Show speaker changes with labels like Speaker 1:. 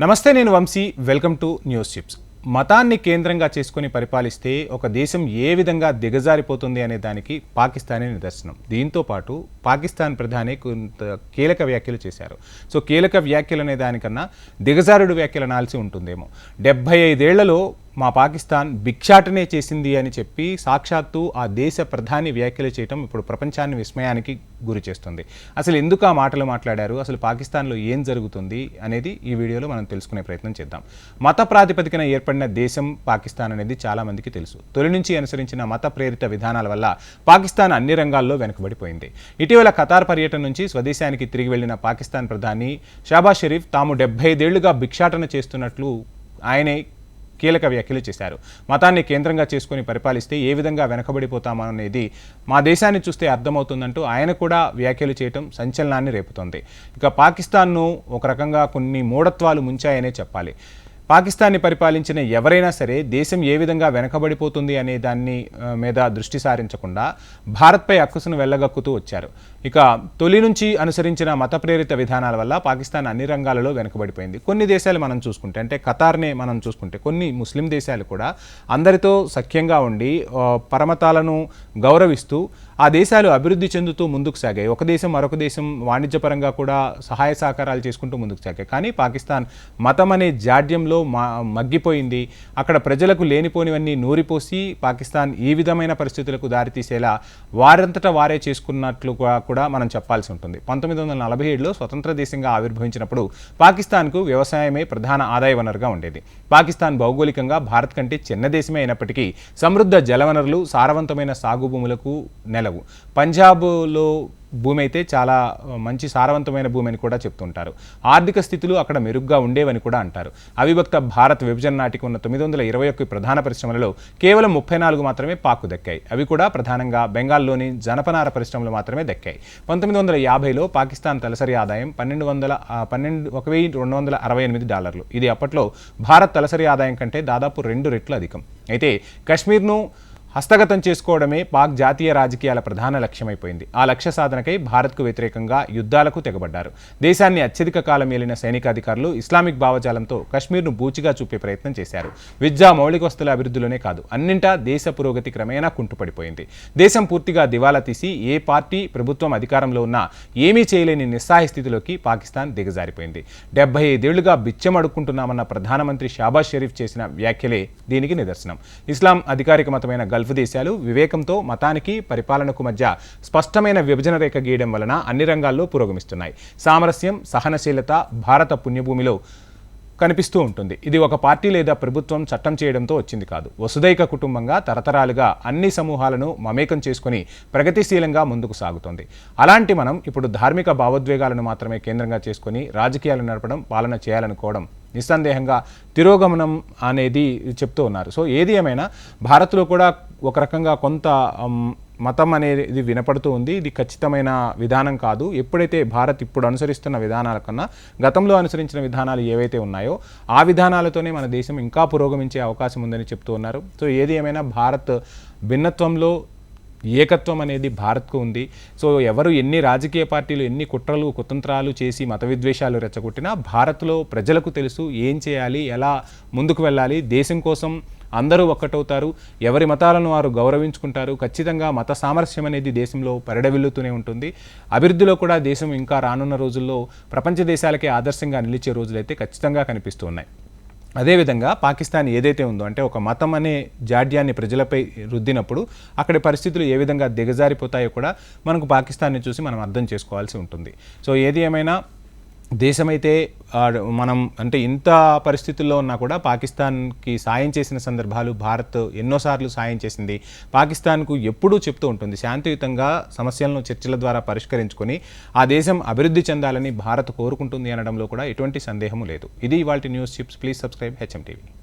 Speaker 1: నమస్తే నేను Vamshi. Welcome to news chips. మతాన్ని కేంద్రంగా చేసుకుని పరిపాలిస్తే ఒక దేశం ఏ విధంగా దిగజారిపోతుంది అనే దానికి పాకిస్తానే నిదర్శనం. దీంతో పాటు పాకిస్తాన్ ప్రధాని కొంత కీలక వ్యాఖ్యలు చేశారు. సో కీలక వ్యాఖ్యలు అనే దానికన్నా దిగజారుడు వ్యాఖ్యలు అనాల్సి ఉంటుందేమో. డెబ్బై ఐదేళ్ళలో మా పాకిస్తాన్ భిక్షాటనే చేసింది అని చెప్పి సాక్షాత్తు ఆ దేశ ప్రధాని వ్యాఖ్యలు చేయటం ఇప్పుడు ప్రపంచాన్ని విస్మయానికి గురి చేస్తుంది. అసలు ఎందుకు ఆ మాటలు మాట్లాడారు? అసలు పాకిస్తాన్లో ఏం జరుగుతుంది? అనేది ఈ వీడియోలో మనం తెలుసుకునే ప్రయత్నం చేద్దాం. మత ప్రాతిపదికన ఏర్పడిన దేశం పాకిస్తాన్ అనేది చాలామందికి తెలుసు. తొలి నుంచి అనుసరించిన మత ప్రేరిత విధానాల వల్ల పాకిస్తాన్ అన్ని రంగాల్లో వెనుకబడిపోయింది. ఇటీవల ఖతార్ పర్యటన నుంచి స్వదేశానికి తిరిగి వెళ్ళిన పాకిస్తాన్ ప్రధాని షాబాజ్ షరీఫ్ తాము డెబ్బై ఐదేళ్ళుగా భిక్షాటన చేస్తున్నట్లు ఆయనే కీలక వ్యాఖ్యలు చేశారు. మతాన్ని కేంద్రంగా చేసుకొని పరిపాలిస్తే ఏ విధంగా వెనకబడిపోతామనేది మా దేశాన్ని చూస్తే అర్థమవుతుందంటూ ఆయన కూడా వ్యాఖ్యలు చేయటం సంచలనాన్ని రేపుతోంది. ఇక పాకిస్తాన్ను ఒక రకంగా కొన్ని మూఢత్వాలు ముంచాయనే చెప్పాలి. పాకిస్తాన్ని పరిపాలించిన ఎవరైనా సరే దేశం ఏ విధంగా వెనకబడిపోతుంది అనే దాన్ని మీద దృష్టి సారించకుండా భారత్పై అక్కసును వెళ్ళగక్కుతూ వచ్చారు. ఇక తొలి నుంచి అనుసరించిన మత ప్రేరిత విధానాల వల్ల పాకిస్తాన్ అన్ని రంగాలలో వెనకబడిపోయింది. కొన్ని దేశాలు మనం చూసుకుంటే అంటే ఖతార్నే మనం చూసుకుంటే కొన్ని ముస్లిం దేశాలు కూడా అందరితో సఖ్యంగా ఉండి పరమతాలను గౌరవిస్తూ ఆ దేశాలు అభివృద్ధి చెందుతూ ముందుకు సాగాయి. ఒక దేశం మరొక దేశం వాణిజ్యపరంగా కూడా సహాయ సహకారాలు చేసుకుంటూ ముందుకు సాగాయి. కానీ పాకిస్తాన్ మతం అనే జాడ్యంలో మా మగ్గిపోయింది. అక్కడ ప్రజలకు లేనిపోనివన్నీ నూరిపోసి పాకిస్తాన్ ఈ విధమైన పరిస్థితులకు దారితీసేలా వారంతటా వారే చేసుకున్నట్లుగా కూడా మనం చెప్పాల్సి ఉంటుంది. పంతొమ్మిది వందల నలభై ఏడులో స్వతంత్ర దేశంగా ఆవిర్భవించినప్పుడు పాకిస్తాన్కు వ్యవసాయమే ప్రధాన ఆదాయ వనరుగా ఉండేది. పాకిస్తాన్ భౌగోళికంగా భారత్ కంటే చిన్న దేశమే అయినప్పటికీ సమృద్ధ జలవనరులు సారవంతమైన సాగు భూములకు నెలవు పంజాబ్లో భూమి అయితే చాలా మంచి సారవంతమైన భూమి అని కూడా చెప్తుంటారు. ఆర్థిక స్థితులు అక్కడ మెరుగ్గా ఉండేవని కూడా అంటారు. అవిభక్త భారత్ విభజన నాటికి ఉన్న తొమ్మిది వందల ఇరవై ఒక్క ప్రధాన పరిశ్రమలలో కేవలం ముప్పై నాలుగు మాత్రమే పాకు దక్కాయి. అవి కూడా ప్రధానంగా బెంగాల్లోని జనపనార పరిశ్రమలు మాత్రమే దక్కాయి. పంతొమ్మిది వందల యాభైలో పాకిస్తాన్ తలసరి ఆదాయం పన్నెండు వందల పన్నెండు ఒక వెయ్యి రెండు వందల అరవై ఎనిమిది డాలర్లు. ఇది అప్పట్లో భారత్ తలసరి ఆదాయం కంటే దాదాపు రెండు రెట్లు అధికం. అయితే కశ్మీర్ను హస్తగతం చేసుకోవడమే పాక్ జాతీయ రాజకీయాల ప్రధాన లక్ష్యమైపోయింది. ఆ లక్ష్య సాధనకై భారత్కు వ్యతిరేకంగా యుద్ధాలకు తెగబడ్డారు. దేశాన్ని అత్యధిక కాలం ఏలిన సైనికాధికారులు ఇస్లామిక్ భావజాలంతో కశ్మీర్ను బూచిగా చూపే ప్రయత్నం చేశారు. విద్యా మౌలిక వస్తుల అభివృద్ధిలోనే కాదు అన్నింటా దేశ పురోగతి క్రమేణా కుంటుపడిపోయింది. దేశం పూర్తిగా దివాలా తీసి ఏ పార్టీ ప్రభుత్వం అధికారంలో ఉన్నా ఏమీ చేయలేని నిస్సహాయ స్థితిలోకి పాకిస్తాన్ దిగజారిపోయింది. డెబ్బై ఐదేళ్ళుగా బిచ్చమడుక్కుంటున్నామన్న ప్రధానమంత్రి షాబాజ్ షరీఫ్ చేసిన వ్యాఖ్యలే దీనికి నిదర్శనం. ఇస్లాం అధికారిక మతమైన గల్ఫ్ దేశాలు వివేకంతో మతానికి పరిపాలనకు మధ్య స్పష్టమైన విభజన రేఖ గీయడం వలన అన్ని రంగాల్లో పురోగమిస్తున్నాయి. సామరస్యం సహనశీలత భారత పుణ్యభూమిలో కనిపిస్తూ ఉంటుంది. ఇది ఒక పార్టీ లేదా ప్రభుత్వం చట్టం చేయడంతో వచ్చింది కాదు. వసుదైక కుటుంబంగా తరతరాలుగా అన్ని సమూహాలను మమేకం చేసుకుని ప్రగతిశీలంగా ముందుకు సాగుతోంది. అలాంటి మనం ఇప్పుడు ధార్మిక భావోద్వేగాలను మాత్రమే కేంద్రంగా చేసుకుని రాజకీయాలు నడపడం పాలన చేయాలనుకోవడం నిస్సందేహంగా తిరోగమనం అనేది చెప్తూ ఉన్నారు. సో ఏది ఏమైనా భారత్లో కూడా ఒక రకంగా కొంత మతం అనేది వినపడుతూ ఉంది. ఇది ఖచ్చితమైన విధానం కాదు. ఎప్పుడైతే భారత్ ఇప్పుడు అనుసరిస్తున్న విధానాల కన్నా గతంలో అనుసరించిన విధానాలు ఏవైతే ఉన్నాయో ఆ విధానాలతోనే మన దేశం ఇంకా పురోగమించే అవకాశం ఉందని చెప్తూ ఉన్నారు. సో ఏది ఏమైనా భారత్ భిన్నత్వంలో ఏకత్వం అనేది భారత్కు ఉంది. సో ఎవరు ఎన్ని రాజకీయ పార్టీలు ఎన్ని కుట్రలు కుతంత్రాలు చేసి మత విద్వేషాలు రెచ్చగొట్టినా భారత్లో ప్రజలకు తెలుసు ఏం చేయాలి ఎలా ముందుకు వెళ్ళాలి దేశం కోసం అందరూ ఒక్కటవుతారు. ఎవరి మతాలను వారు గౌరవించుకుంటారు. ఖచ్చితంగా మత సామరస్యం అనేది దేశంలో పరిడవిల్లుతూనే ఉంటుంది. అభివృద్ధిలో కూడా దేశం ఇంకా రానున్న రోజుల్లో ప్రపంచ దేశాలకే ఆదర్శంగా నిలిచే రోజులైతే ఖచ్చితంగా కనిపిస్తూ ఉన్నాయి అదేవిధంగా పాకిస్తాన్ ఏదైతే ఉందో అంటే ఒక మతం అనే జాడ్యాన్ని ప్రజలపై రుద్దినప్పుడు అక్కడి పరిస్థితులు ఏ విధంగా దిగజారిపోతాయో కూడా మనకు పాకిస్తాన్ని చూసి మనం అర్థం చేసుకోవాల్సి ఉంటుంది. సో ఏది ఏమైనా దేశమైతే మనం అంటే ఇంత పరిస్థితుల్లో ఉన్నా కూడా పాకిస్తాన్కి సాయం చేసిన సందర్భాలు భారత్ ఎన్నోసార్లు సాయం చేసింది. పాకిస్తాన్కు ఎప్పుడూ చెప్తూ ఉంటుంది శాంతియుతంగా సమస్యలను చర్చల ద్వారా పరిష్కరించుకొని ఆ దేశం అభివృద్ధి చెందాలని భారత్ కోరుకుంటుంది అనడంలో కూడా ఎటువంటి సందేహము లేదు. ఇది ఇవాళ news chips. Please subscribe HM TV.